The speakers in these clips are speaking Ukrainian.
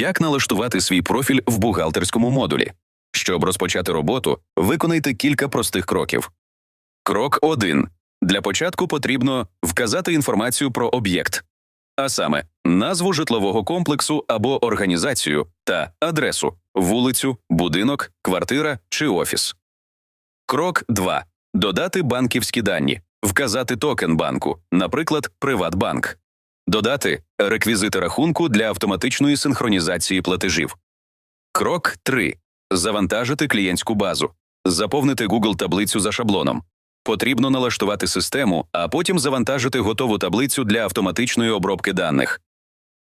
Як налаштувати свій профіль в бухгалтерському модулі? Щоб розпочати роботу, виконайте кілька простих кроків. Крок 1. Для початку потрібно вказати інформацію про об'єкт, а саме назву житлового комплексу або організацію та адресу, вулицю, будинок, квартира чи офіс. Крок 2. Додати банківські дані, вказати токен банку, наприклад, Приватбанк. Додати реквізити рахунку для автоматичної синхронізації платежів. Крок 3. Завантажити клієнтську базу. Заповнити Google таблицю за шаблоном. Потрібно налаштувати систему, а потім завантажити готову таблицю для автоматичної обробки даних.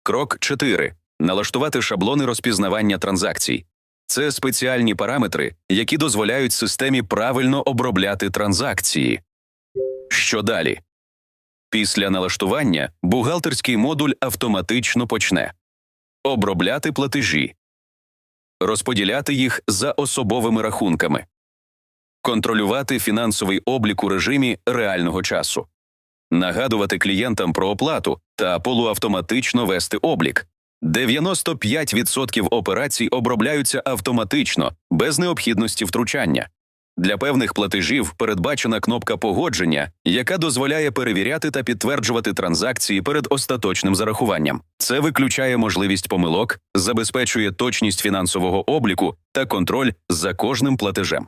Крок 4. Налаштувати шаблони розпізнавання транзакцій. Це спеціальні параметри, які дозволяють системі правильно обробляти транзакції. Що далі? Після налаштування бухгалтерський модуль автоматично почне обробляти платежі, розподіляти їх за особовими рахунками, контролювати фінансовий облік у режимі реального часу, нагадувати клієнтам про оплату та полуавтоматично вести облік. 95% операцій обробляються автоматично, без необхідності втручання. Для певних платежів передбачена кнопка погодження, яка дозволяє перевіряти та підтверджувати транзакції перед остаточним зарахуванням. Це виключає можливість помилок, забезпечує точність фінансового обліку та контроль за кожним платежем.